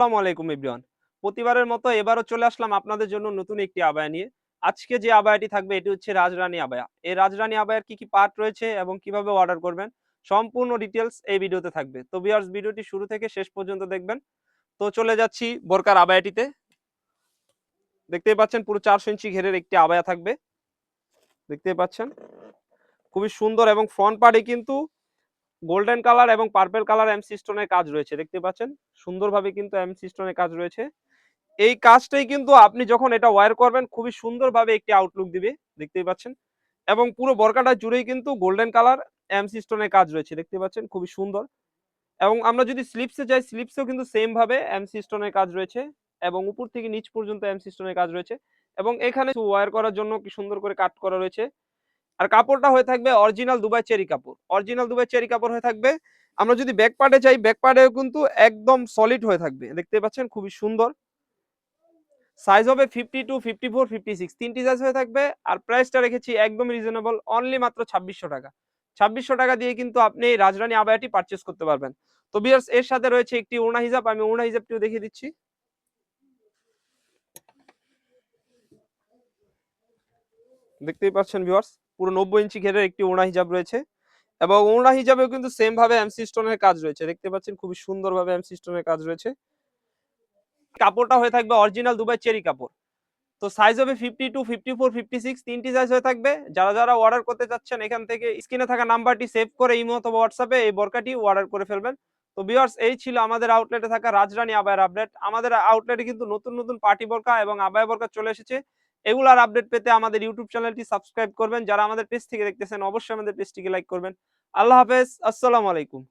আসসালামু আলাইকুম এভরিওয়ান। প্রতিবারের মতো এবারও চলে আসলাম আপনাদের জন্য নতুন একটি আবায়া নিয়ে। আজকে যে আবায়াটি থাকবে, এটি হচ্ছে রাজরানী আবায়া। এই রাজরানী আবায়ার কি কি পার্ট রয়েছে এবং কীভাবে অর্ডার করবেন, সম্পূর্ণ ডিটেলস এই ভিডিওতে থাকবে। তো ভিউয়ার্স ভিডিওটি শুরু থেকে শেষ পর্যন্ত দেখবেন। তো চলে যাচ্ছি বোরকার আবায়াটিতে। দেখতেই পাচ্ছেন, পুরো চারশো ইঞ্চি ঘেরের একটি আবায়া থাকবে। দেখতেই পাচ্ছেন, খুবই সুন্দর এবং ফ্রন্ট পার্টে কিন্তু গোল্ডেন কালার এবং পার্পেল কালার এমসি স্টোনের কাজ রয়েছে, দেখতে পাচ্ছেন? সুন্দরভাবে কিন্তু এমসি স্টোনের কাজ রয়েছে। এই কাজটাই কিন্তু আপনি যখন এটা ওয়্যার করবেন, খুবই সুন্দরভাবে একটি আউটলুক দিবে, দেখতেই পাচ্ছেন? এবং পুরো বরকাটা জুড়েই কিন্তু গোল্ডেন কালার এমসি স্টোনের কাজ রয়েছে, দেখতে পাচ্ছেন? খুবই সুন্দর। এবং আমরা যদি স্লিপসে যাই স্লিপসেও কিন্তু সেম ভাবে এমসি স্টোনের কাজ রয়েছে এবং উপর থেকে নিচ পর্যন্ত এমসি স্টোনের কাজ রয়েছে। এবং এখানে ওয়্যার করার জন্য কি সুন্দর করে কাট করা রয়েছে। আর কাপড়টা হয়ে থাকবে অরিজিনাল দুবাই চেরি কাপড়। অরিজিনাল দুবাই চেরি কাপড় হয়ে থাকবে। আমরা যদি ব্যাক পার্টে চাই ব্যাক পার্টেও কিন্তু একদম সলিড হয়ে থাকবে। দেখতে পাচ্ছেন খুবই সুন্দর। সাইজ হবে fifty two fifty four fifty six তিনটি সাইজ হয়ে থাকবে আর প্রাইসটা রেখেছি একদম রিজনেবল অনলি মাত্র ছাব্বিশশো টাকা। ছাব্বিশশো টাকা দিয়ে কিন্তু আপনি রাজরানী আবায়াটি পারচেস করতে পারবেন। তো বিয়ার্স এর সাথে রয়েছে একটি ওনা হিজাব। আমি ওনা হিজাবটিও দেখিয়ে দিচ্ছি। দেখতেই পাচ্ছেন ভিউয়ার্স পুরো নব্বই ইঞ্চি ঘেরের একটি ওনা হিজাব রয়েছে। এবং ওনা হিজাবেও কিন্তু সেম ভাবে এমসি স্টোনের কাজ রয়েছে। দেখতে পাচ্ছেন খুবই সুন্দরভাবে এমসি স্টোনের কাজ রয়েছে। কাপড়টা হয়ে থাকবে অরিজিনাল দুবাই চেরি কাপড়। তো সাইজ হবে fifty two fifty four fifty six তিনটি সাইজ হয়ে থাকবে। যারা যারা অর্ডার করতে চাচ্ছেন, এখান থেকে স্ক্রিনে থাকা নাম্বারটি সেভ করে ইমো অথবা হোয়াটসঅ্যাপে এই বরকাটি অর্ডার করে ফেলবেন। তো বিয়ার্স এই ছিল আমাদের আউটলেটে থাকা রাজরানী আবায়ের আপডেট আমাদের আউটলেটে কিন্তু নতুন নতুন পার্টি বরকা এবং আবায় বরকা চলে এসেছে। এগুলার আপডেট পেতে আমাদের ইউটিউব চ্যানেলটি সাবস্ক্রাইব করবেন। যারা আমাদের পেজ থেকে দেখতেছেন, অবশ্যই আমাদের পেজটিকে লাইক করবেন। আল্লাহ হাফেজ, আসসালামু আলাইকুম।